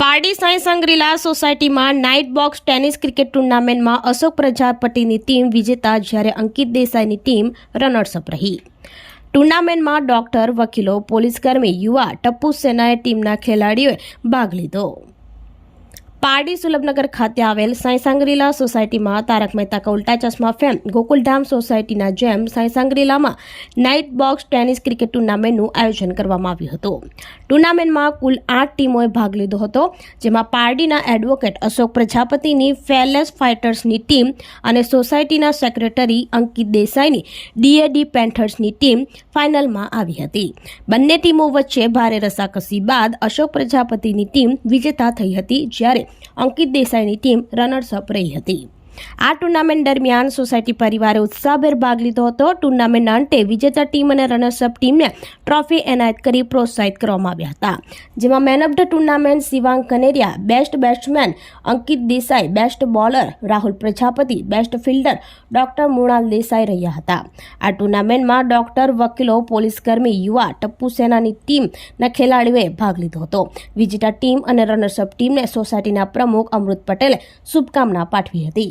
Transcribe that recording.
પારડી સાંઈ સંગ્રીલા સોસાયટીમાં night box tennis cricket ટુર્નામેન્ટમાં Ashok પ્રજાપતિની team વિજેતા જ્યારે અંકિત દેસાઈની ટીમ રનર્સઅપ રહી. ટુર્નામેન્ટમાં ડોક્ટર, વકીલો, પોલીસકર્મી, યુવા, ટપ્પુ સેનાએ ટીમના ખેલાડીઓએ ભાગ લીધો. પારડી સુલભનગર ખાતે આવેલ સાંઈ સાંગરીલા સોસાયટીમાં તારક મહેતા કા ઉલ્ટા ચશ્મા ફેમ ગોકુલધામ સોસાયટીના જેમ સાંઈ સાંગરીલામાં નાઇટ બોક્સ ટેનિસ ક્રિકેટ ટુર્નામેન્ટનું આયોજન કરવામાં આવ્યું હતું. ટુર્નામેન્ટમાં કુલ આઠ ટીમોએ ભાગ લીધો હતો, જેમાં પારડીના એડવોકેટ અશોક પ્રજાપતિની ફેરલેસ ફાઇટર્સની ટીમ અને સોસાયટીના સેક્રેટરી અંકિત દેસાઈની ડીએડી પેન્થર્સની ટીમ ફાઇનલમાં આવી હતી. બંને ટીમો વચ્ચે ભારે રસાકસી બાદ અશોક પ્રજાપતિની ટીમ વિજેતા થઈ હતી, જ્યારે અંકિત દેસાઈની ટીમ રનર્સઅપ રહી હતી. આ ટુર્નામેન્ટ દરમિયાન સોસાયટી પરિવારે ઉત્સાહભેર ભાગ લીધો હતો. ટુર્નામેન્ટના અંતે વિજેતા ટીમ અને રનર્સઅપ ટીમને ટ્રોફી એનાયત કરી પ્રોત્સાહિત કરવામાં આવ્યા હતા. જેમાં man of the tournament Shivang Kaneria best batsman Ankit Desai best bowler Rahul Prajapati best fielder doctor Mrunal Desai રહ્યા હતા. આ ટુર્નામેન્ટમાં ડોક્ટર વકીલો પોલીસકર્મી યુવા, ટપ્પુ સેનાની ટીમના ખેલાડીઓએ ભાગ લીધો હતો. વિજેતા ટીમ અને રનર્સઅપ ટીમને સોસાયટીના પ્રમુખ અમૃત પટેલે શુભકામના પાઠવી હતી.